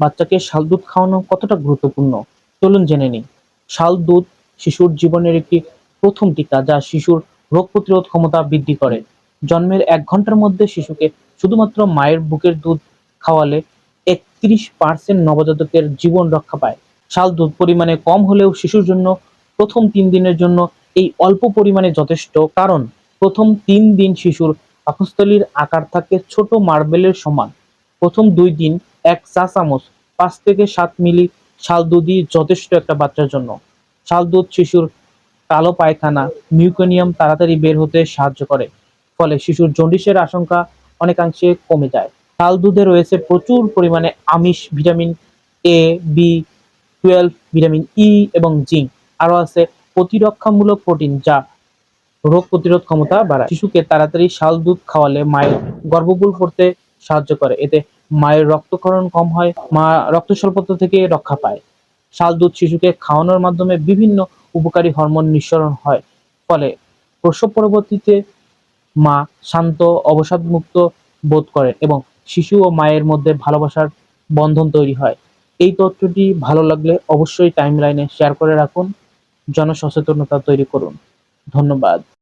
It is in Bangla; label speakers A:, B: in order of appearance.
A: বাচ্চাকে শাল দুধ খাওয়ানো কতটা গুরুত্বপূর্ণ? চলুন জেনে নিই। শাল দুধ শিশুর জীবনের একটি প্রথম টিকা যা শিশুর রোগ প্রতিরোধ ক্ষমতা বৃদ্ধি করে। জন্মের এক ঘণ্টার মধ্যে শিশুকে শুধুমাত্র মায়ের বুকের দুধ খাওয়ালে একত্রিশ পার্সেন্ট নবজাতকের জীবন রক্ষা পায়। শাল দুধ পরিমাণে কম হলেও শিশুর জন্য প্রথম তিন দিনের জন্য এই অল্প পরিমাণে যথেষ্ট, কারণ প্রথম তিন দিন শিশুর পাকস্থলীর আকার থাকে ছোট মার্বেলের সমান। প্রথম দুই দিন এক চা চামচ, পাঁচ থেকে সাত মিলি শাল দুধই যথেষ্ট একটা বাচ্চার জন্য। শাল দুধ শিশুর কালো পায়খানা, মিউকোনিয়াম তাড়াতাড়ি বের হতে সাহায্য করে, ফলে শিশুর জন্ডিসের আশঙ্কা অনেকাংশে কমে যায়। শাল দুধে রয়েছে প্রচুর পরিমাণে আমিষ, vitamin A B twelve vitamin E এবং জিঙ্ক। আরও আছে প্রতিরক্ষামূলক প্রোটিন যা রোগ প্রতিরোধ ক্ষমতা বাড়ায়। শিশুকে তাড়াতাড়ি শাল দুধ খাওয়ালে মায়ের গর্ভপুল করতে সাহায্য করে। এতে মায়ের রক্তক্ষরণ কম হয়, মা রক্ত স্বল্পতা থেকে রক্ষা পায়। শাল, দুধ, শিশুকে খাওয়ানোর মাধ্যমে বিভিন্ন উপকারী হরমোন নিঃসরণ হয়। ফলে প্রসব পরবর্তীতে মা শান্ত, অবসাদমুক্ত বোধ করে এবং শিশু ও মায়ের মধ্যে ভালোবাসার বন্ধন তৈরি হয়। এই তথ্যটি ভালো লাগলে অবশ্যই টাইমলাইনে শেয়ার করে রাখুন। জনসচেতনতা তৈরি করুন। ধন্যবাদ।